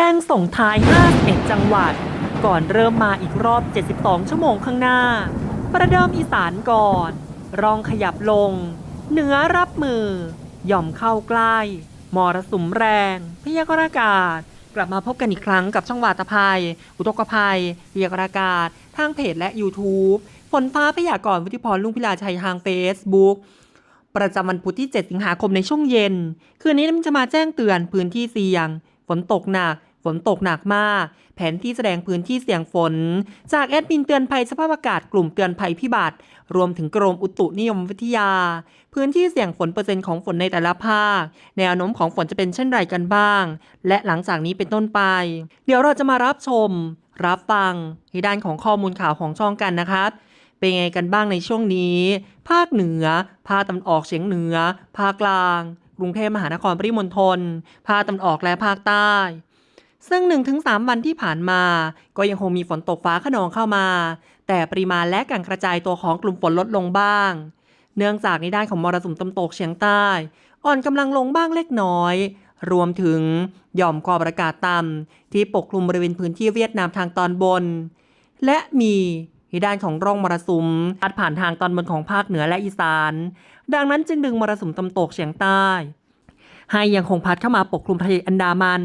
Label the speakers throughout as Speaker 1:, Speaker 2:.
Speaker 1: แรงส่งท้าย 51 จังหวัด ก่อนเริ่มมาอีกรอบ 72 ชั่วโมงข้างหน้า ประเดิมอีสานก่อน รองขยับลง เหนือรับมือ หย่อมเข้าใกล้ มรสุมแรง พยากรณ์อากาศ กลับมาพบกันอีกครั้งกับช่องวาตภัย อุทกภัย พยากรณ์อากาศ ทางเพจและ YouTube ฝนฟ้าพยากรณ์วุฒิพรลุงพิลาชัยทาง Facebook ประจำวันพุธที่ 7 สิงหาคมในช่วงเย็น คืนนี้มันจะมาแจ้งเตือนพื้นที่เสี่ยง ฝนตกหนัก ฝนตกหนักมาก แผนที่แสดงพื้นที่เสี่ยงฝน จากแอดมินเตือนภัยสภาพอากาศกลุ่มเตือนภัยพิบัติ รวมถึงกรมอุตุนิยมวิทยา พื้นที่เสี่ยงฝนเปอร์เซ็นต์ของฝนในแต่ละภาค แนวโน้มของฝนจะเป็นเช่นไรกันบ้าง และหลังจากนี้เป็นต้นไป เดี๋ยวเราจะมารับชม รับฟังในด้านของข้อมูลข่าวของช่องกันนะครับเป็นไงกันบ้างในช่วงนี้ ภาคเหนือ ภาคตะวันออกเฉียงเหนือ ภาคกลาง กรุงเทพมหานครปริมณฑล ภาคตะวันออกและภาคใต้ ซึ่ง 1-3 วันที่ผ่านมา ก็ยังคงมีฝนตกฟ้าขนองเข้ามา แต่ปริมาณและการกระจายตัวของกลุ่มฝนลดลงบ้าง เนื่องจากในด้านของมรสุมตะวันตกเฉียงใต้ อ่อนกำลังลงบ้างเล็กน้อย รวมถึงหย่อมความอากาศต่ำที่ปกคลุมบริเวณพื้นที่เวียดนามทางตอนบน และมีในด้านของร่องมรสุมพัดผ่านทางตอนบนของภาคเหนือและอีสาน ดังนั้นจึงดึงมรสุมตะวันตกเฉียงใต้ ให้ยังคงพัดเข้ามาปกคลุมทะเลอันดามัน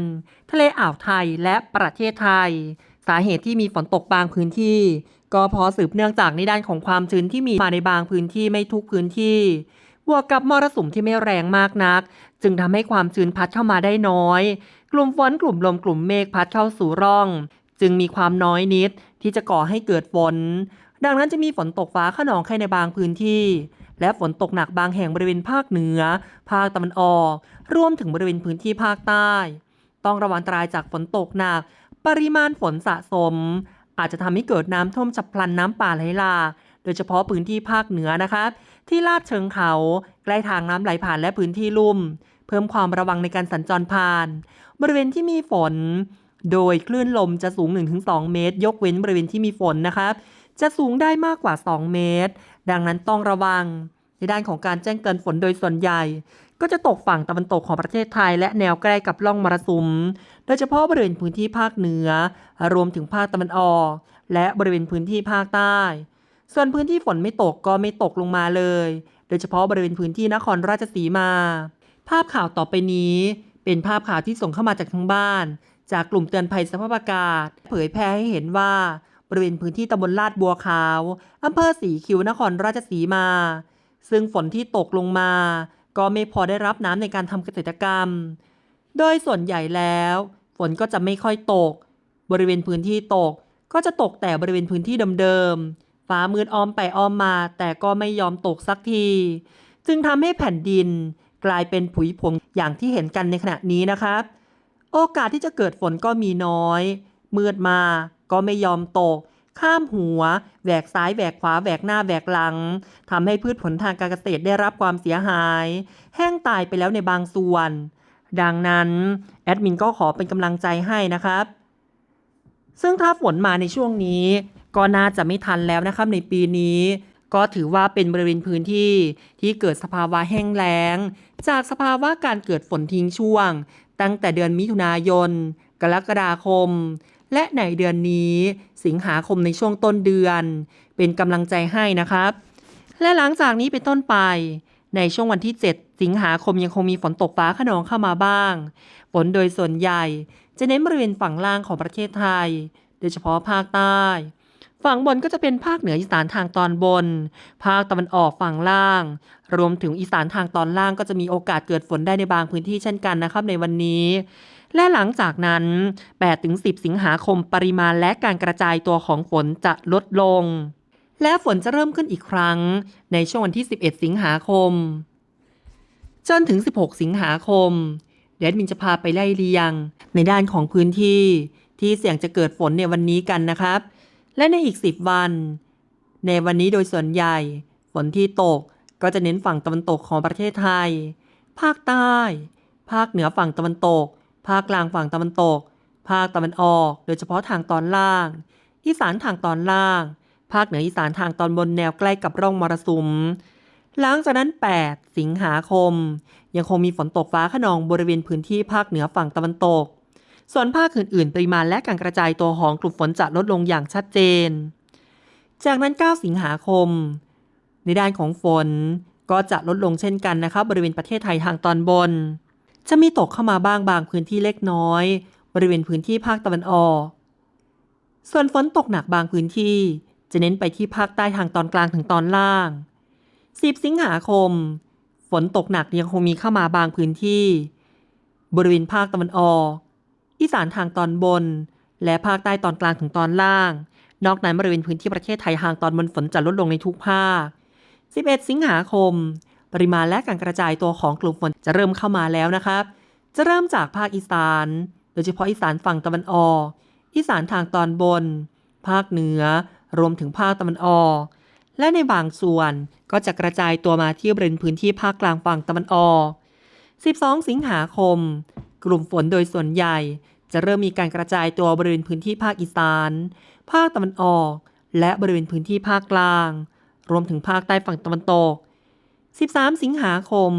Speaker 1: ทะเลอ่าวไทยและประเทศไทย สาเหตุที่มีฝนตกบางพื้นที่ ก็เพราะสืบเนื่องจากในด้านของความชื้นที่มีมาในบางพื้นที่ไม่ทุกพื้นที่บวกกับมรสุมที่ไม่แรงมากนัก จึงทำให้ความชื้นพัดเข้ามาได้น้อย กลุ่มฝนกลุ่มลมกลุ่มเมฆพัดเข้าสู่ร่อง จึงมีความน้อยนิดที่จะก่อให้เกิดฝน ดังนั้นจะมีฝนตกฟ้าขนองแค่ในบางพื้นที่ และฝนตกหนักบางแห่งบริเวณภาคเหนือ ภาคตะวันออก รวมถึงบริเวณพื้นที่ภาคใต้ ต้องระวังอันตรายจากฝนตกหนัก ปริมาณฝนสะสม อาจจะทำให้เกิดน้ำท่วมฉับพลันน้ำป่าไหลหลากโดยเฉพาะพื้นที่ภาคเหนือนะคะที่ลาดเชิงเขา ใกล้ทางน้ำไหลผ่านและพื้นที่ลุ่ม เพิ่มความระวังในการสัญจรผ่าน บริเวณที่มีฝน โดยคลื่นลมจะสูง 1-2 เมตร ยกเว้นบริเวณที่มีฝนนะครับจะสูงได้มากกว่า 2 เมตร ดังนั้นต้องระวัง ด้านของการแจ้งเตือนฝนโดยส่วนใหญ่ ก็จะตกฝั่งตะวันตกของประเทศไทย และแนวใกล้กับร่องมรสุม โดยเฉพาะบริเวณพื้นที่ภาคเหนือ รวมถึงภาคตะวันออก และบริเวณพื้นที่ภาคใต้ ส่วนพื้นที่ฝนไม่ตกก็ไม่ตกลงมาเลย โดยเฉพาะบริเวณพื้นที่นครราชสีมา ภาพข่าวต่อไปนี้ เป็นภาพข่าวที่ส่งเข้ามาจากทางบ้าน จากกลุ่มเตือนภัยสภาพอากาศ เผยแพร่ให้เห็นว่าบริเวณพื้นที่ตำบลลาดบัวขาว อำเภอสีคิวนครราชสีมา ซึ่งฝนที่ตกลงมา ก็ไม่พอได้รับน้ำในการทำเกษตรกรรม โดยส่วนใหญ่แล้ว ฝนก็จะไม่ค่อยตก บริเวณพื้นที่ตกก็จะตกแต่บริเวณพื้นที่เดิมๆ ฟ้ามืดอ้อมไปอ้อมมา แต่ก็ไม่ยอมตกสักที จึงทำให้แผ่นดินกลายเป็นผุยผงอย่างที่เห็นกันในขณะนี้นะครับ โอกาสที่จะเกิดฝนก็มีน้อย มืดมาก็ไม่ยอมตก ข้ามหัว แหวกซ้ายแหวกขวาแหวกหน้าแหวกหลังทำให้พืชผลทางการเกษตรได้รับความเสียหาย แห้งตายไปแล้วในบางส่วน ดังนั้นแอดมินก็ขอเป็นกำลังใจให้นะครับ ซึ่งถ้าฝนมาในช่วงนี้ ก็น่าจะไม่ทันแล้วนะครับในปีนี้ก็ถือว่าเป็นบริเวณพื้นที่ที่เกิดสภาวะแห้งแล้ง จากสภาวะการเกิดฝนทิ้งช่วง ตั้งแต่เดือนมิถุนายน กรกฎาคม และในเดือนนี้ สิงหาคมในช่วงต้นเดือน เป็นกำลังใจให้นะครับ และหลังจากนี้เป็นต้นไป ในช่วงวันที่ 7 สิงหาคมยังคงมีฝนตกฟ้าขนองเข้ามาบ้าง ฝนโดยส่วนใหญ่จะเน้นบริเวณฝั่งล่างของประเทศไทย โดยเฉพาะภาคใต้ ฝั่งบนก็จะเป็นภาคเหนืออีสานทางตอนบน ภาคตะวันออกฝั่งล่าง รวมถึงอีสานทางตอนล่างก็จะมีโอกาสเกิดฝนได้ในบางพื้นที่เช่นกันนะครับในวันนี้ และหลังจากนั้น 8-10 สิงหาคมปริมาณและการกระจายตัวของฝนจะลดลง และฝนจะเริ่มขึ้นอีกครั้ง ในช่วงวันที่ 11 สิงหาคม จนถึง 16 สิงหาคมเดดมินจะพาไปไล่เรียง ในด้านของพื้นที่ที่เสี่ยงจะเกิดฝนในวันนี้กันนะครับ และในอีก 10 วัน ในวันนี้โดยส่วนใหญ่ ฝนที่ตกก็จะเน้นฝั่งตะวันตกของประเทศไทย ภาคใต้ ภาคเหนือฝั่งตะวันตก ภาคกลางฝั่งตะวันตก ภาคตะวันออก โดยเฉพาะทางตอนล่าง อีสานทางตอนล่าง ภาคเหนืออีสานทางตอนบนแนวใกล้กับร่องมรสุม หลังจากนั้น 8 สิงหาคม ยังคงมีฝนตกฟ้าขนองบริเวณพื้นที่ภาคเหนือฝั่งตะวันตก ส่วนภาคอื่นๆ ปริมาณและการกระจายตัวของกลุ่มฝนจะลดลงอย่างชัดเจน จากนั้น 9 สิงหาคม ในด้านของฝนก็จะลดลงเช่นกันนะครับบริเวณประเทศไทยทางตอนบน จะมีตกเข้ามาบ้างบางพื้นที่เล็กน้อย บริเวณพื้นที่ภาคตะวันออก ส่วนฝนตกหนักบางพื้นที่ จะเน้นไปที่ภาคใต้ทางตอนกลางถึงตอนล่าง 10 สิงหาคม ฝนตกหนักยังคงมีเข้ามาบางพื้นที่ บริเวณภาคตะวันออก อีสานทางตอนบน และภาคใต้ตอนกลางถึงตอนล่าง นอกนั้นบริเวณพื้นที่ประเทศไทยทางตอนบนฝนจะลดลงในทุกภาค 11 สิงหาคม ปริมาณและการกระจายตัวของกลุ่มฝนจะเริ่มเข้ามาแล้วนะครับ จะเริ่มจากภาคอีสาน โดยเฉพาะอีสานฝั่งตะวันออก อีสานทางตอนบน ภาคเหนือ รวมถึงภาคตะวันออก และในบางส่วนก็จะกระจายตัวมาที่บริเวณพื้นที่ภาคกลางฝั่งตะวันออก 12 สิงหาคม กลุ่มฝนโดยส่วนใหญ่จะเริ่มมีการกระจายตัวบริเวณพื้นที่ภาคอีสาน ภาคตะวันออก และบริเวณพื้นที่ภาคกลาง รวมถึงภาคใต้ฝั่งตะวันตก 13 สิงหาคม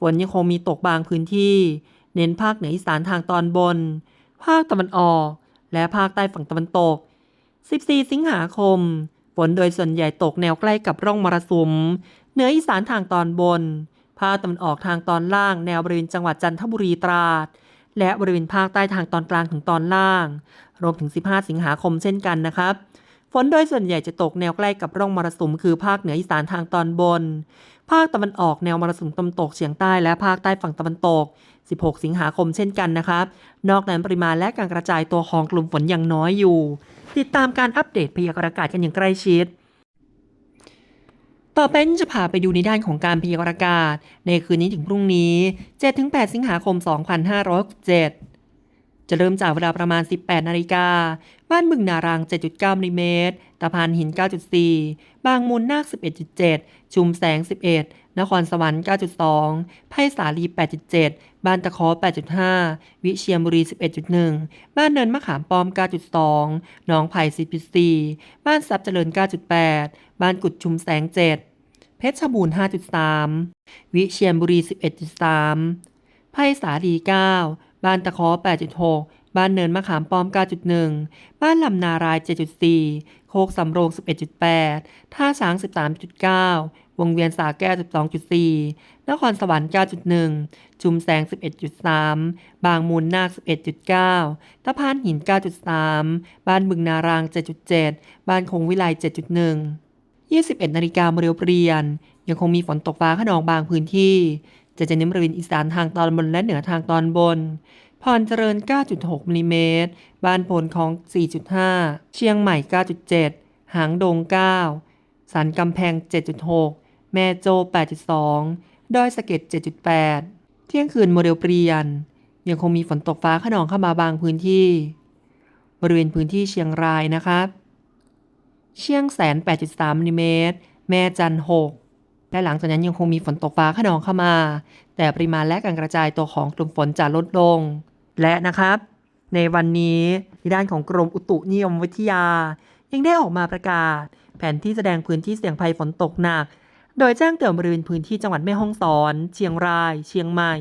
Speaker 1: ฝนยังคงมีตกบางพื้นที่ เน้นภาคเหนืออีสานทางตอนบน ภาคตะวันออก และภาคใต้ฝั่งตะวันตก 14 สิงหาคม ฝนโดยส่วนใหญ่ตกแนวใกล้กับร่องมรสุม เหนืออีสานทางตอนบน ภาคตะวันออกทางตอนล่าง แนวบริเวณจังหวัดจันทบุรีตราด และบริเวณภาคใต้ทางตอนกลางถึงตอนล่าง รวมถึง 15 สิงหาคมเช่นกันนะครับ ฝนโดยส่วนใหญ่จะตกแนวใกล้กับร่องมรสุมคือภาคเหนืออีสานทางตอนบน ภาคตะวันออกแนวมรสุมตะวันตกเฉียงใต้และภาคใต้ฝั่งตะวันตก 16 สิงหาคมเช่นกันนะครับ นอกนั้นปริมาณและการกระจายตัวของกลุ่มฝนยังน้อยอยู่ ติดตามการอัปเดตพยากรณ์อากาศกันอย่างใกล้ชิดต่อไปจะพาไปดูในด้านของการพยากรณ์อากาศ ในคืนนี้ถึงพรุ่งนี้ 7-8 สิงหาคม 2567 จะเริ่มจากเวลาประมาณ 18 นาฬิกา บ้านบึงนาราง7.9มิลลิเมตร ตะพานหิน 9.4 บางมูลนาค 11.7 ชุมแสง 11 นครสวรรค์ 9.2 ไผ่สาลี 8.7 บ้านตะเคอ 8.5 วิเชียรบุรี 11.1 บ้านเนินมะขามป้อม 9.2 หนองไผ่ 10.4 บ้านทรัพย์เจริญ 9.8 บ้านกุดชุมแสง 7 เพชรบูรณ์ 5.3 วิเชียรบุรี 11.3 ไผ่สาลี 9 บ้านตะเคอ8.6 บ้านเนินมะขามป้อม 9.1 บ้านลำนาราย 7.4 โคกสำโรง 11.8 ท่าช้าง 13.9 วงเวียนสาแก้ว 12.4 นครสวรรค์ 9.1ชุมแสง 11.3 บางมูลนาค 11.9 ตะพานหิน 9.3 บ้านบึงนาราง 7.7 บ้านคงวิไล 7.1 21นาฬิกาโมเดลเปลี่ยน ยังคงมีฝนตกฟ้าขนองบางพื้นที่ จะจะเน้นบริเวณอีสานทางตอนบนและเหนือทางตอนบน พรเจริญ 9.6มิลลิเมตร บ้านโพนของ 4.5 เชียงใหม่ 9.7 หางดง 9 สันกำแพง 7.6 แม่โจ 8.2 ดอยสะเก็ด 7.8 เที่ยงคืนโมเดลเปลี่ยน ยังคงมีฝนตกฟ้าขนองเข้ามาบางพื้นที่ บริเวณพื้นที่เชียงรายนะครับ เชียงแสน 8.3มิลลิเมตร แม่จัน 6 และหลังจากนั้นยังคงมีฝนตกฟ้าขนองเข้ามา แต่ปริมาณและการกระจายตัวของกลุ่มฝนจะลดลง และนะครับ ในวันนี้ในด้านของกรมอุตุนิยมวิทยา ยังได้ออกมาประกาศ แผนที่แสดงพื้นที่เสี่ยงภัยฝนตกหนัก โดยแจ้งเตือนบริเวณพื้นที่จังหวัดแม่ฮ่องสอน เชียงราย เชียงใหม่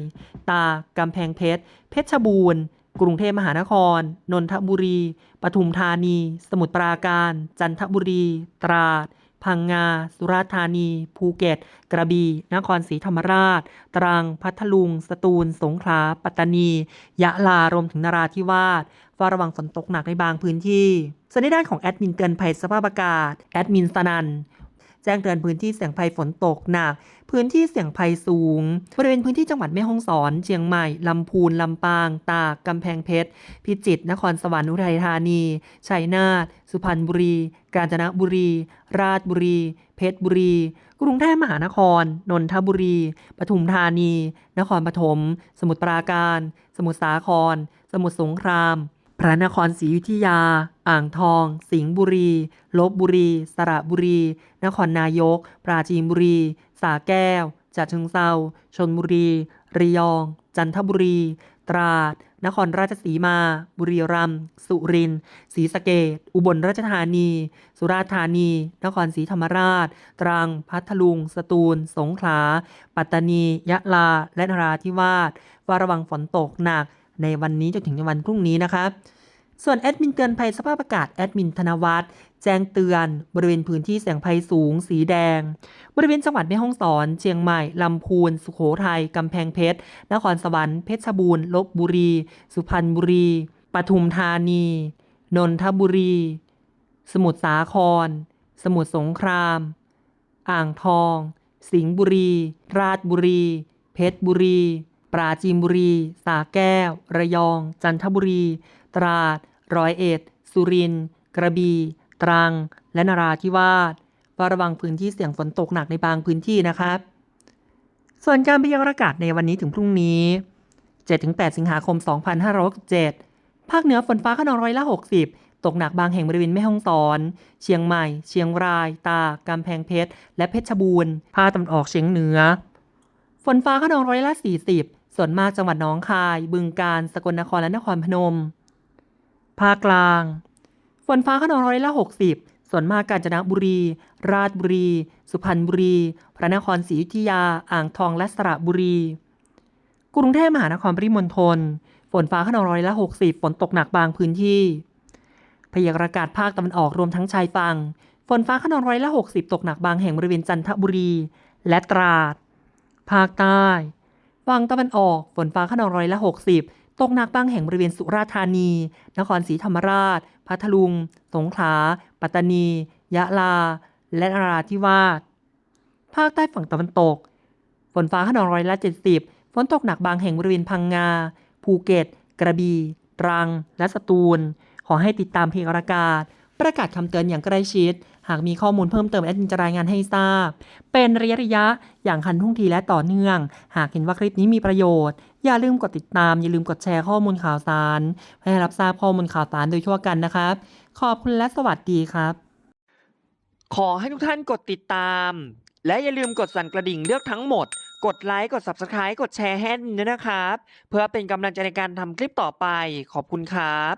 Speaker 1: ตากกำแพงเพชร เพชรบูรณ์กรุงเทพมหานคร นนทบุรี ปทุมธานี สมุทรปราการ จันทบุรี ตราด พังงา สุราษฎร์ธานี ภูเก็ต กระบี่ นครศรีธรรมราช ตรัง พัทลุง สตูล สงขลา ปัตตานี ยะลา รวมถึงนราธิวาสเฝ้าระวังฝนตกหนักในบางพื้นที่ ส่วนในด้านของแอดมินเตือนภัยสภาพอากาศ แอดมินสนัน แจ้งเตือนพื้นที่เสี่ยงภัยฝนตกหนัก พื้นที่เสี่ยงภัยสูง บริเวณพื้นที่จังหวัดแม่ฮ่องสอน เชียงใหม่ ลำพูน ลำปาง ตาก กำแพงเพชร พิจิตร นครสวรรค์อุทัยธานี ชัยนาท สุพรรณบุรี กาญจนบุรี ราชบุรี เพชรบุรี กรุงเทพมหานคร นนทบุรี ปทุมธานี นครปฐม สมุทรปราการ สมุทรสาคร สมุทรสงคราม พระนครศรีอยุธยา อ่างทอง สิงห์บุรีลบบุรี สระบุรี นครนายก ปราจีนบุรี สาแก้วจัดเชิงเซาชนบุรี ระยอง จันทบุรี ตราด นครราชสีมา บุรีรัมย์ สุรินทร์ ศรีสะเกษอุบลราชธานี สุราษฎร์ธานี นครศรีธรรมราช ตรัง พัทลุง สตูล สงขลา ปัตตานี ยะลา และนราธิวาสเฝ้าระวังฝนตกหนัก ในวันนี้จนถึงในวันพรุ่งนี้นะครับส่วนแอดมินเตือนภัยสภาพอากาศแอดมินธนวัฒน์แจ้งเตือนบริเวณพื้นที่เสี่ยงภัยสูง สีแดง บริเวณจังหวัดแม่ฮ่องสอน เชียงใหม่ ลำพูน สุโขทัย กำแพงเพชร นครสวรรค์ เพชรบูรณ์ ลบบุรี สุพรรณบุรี ปทุมธานี นนทบุรี สมุทรสาคร สมุทรสงคราม อ่างทอง สิงห์บุรี ราชบุรี เพชรบุรี ปราจีนบุรี สาแก้ว ระยอง จันทบุรี ตราด ร้อยเอ็ด สุรินทร์ กระบี่ ตรัง และนราธิวาสเฝ้าระวังพื้นที่เสี่ยงฝนตกหนักในบางพื้นที่นะครับ ส่วนการพยากรณ์อากาศในวันนี้ถึงพรุ่งนี้ 7-8 สิงหาคม 2567 ภาคเหนือฝนฟ้าขนองร้อยละ 60 ตกหนักบางแห่งบริเวณแม่ฮ่องสอน เชียงใหม่ เชียงราย ตาก กำแพงเพชร และเพชรบูรณ์ ภาคตะวันออกเฉียงเหนือ ฝนฟ้าขนองร้อยละ 40 ส่วนมากจังหวัดหนองคาย บึงกาฬสกลนครและนครพนม ภาคกลาง ฝนฟ้าขนองร้อยละ 60 ส่วนมากกาญจนบุรี ราชบุรี สุพรรณบุรี พระนครศรีอยุธยา อ่างทองและสระบุรี กรุงเทพมหานครปริมณฑลฝนฟ้าขนองร้อยละ 60 ฝนตกหนักบางพื้นที่ พยากรณ์อากาศภาคตะวันออกรวมทั้งชายฝั่ง ฝนฟ้าขนองร้อยละ 60 ตกหนักบางแห่งบริเวณจันทบุรี และตราด ภาคใต้ ฝั่งตะวันออกฝนฟ้าขนองร้อยละ 60 ตกหนักบางแห่งบริเวณสุราษฎร์ธานี นครศรีธรรมราช พัทลุง สงขลา ปัตตานี ยะลา และนราธิวาส ภาคใต้ฝั่งตะวันตก ฝนฟ้าขนองร้อยละ 70 ฝนตกหนักบางแห่งบริเวณพังงา ภูเก็ต กระบี่ ตรัง และสตูล ขอให้ติดตามเพลงอากาศ ประกาศคำเตือนอย่างใกล้ชิด หากมีข้อมูลเพิ่มเติมแอดมินจะรายงานให้ทราบ เป็นระยะระยะอย่างคันทุ่งทีและต่อเนื่อง หากเห็นว่าคลิปนี้มีประโยชน์ อย่าลืมกดติดตาม อย่าลืมกดแชร์ข้อมูลข่าวสารเพื่อให้รับทราบข้อมูลข่าวสารโดยทั่วกันนะครับ ขอบคุณและสวัสดีครับ ขอให้ทุกท่านกดติดตาม และอย่าลืมกดสั่นกระดิ่งเลือกทั้งหมด กดไลค์ กด Subscribe กดแชร์ให้ด้วยนะครับ เพื่อเป็นกำลังใจในการทำคลิปต่อไป ขอบคุณครับ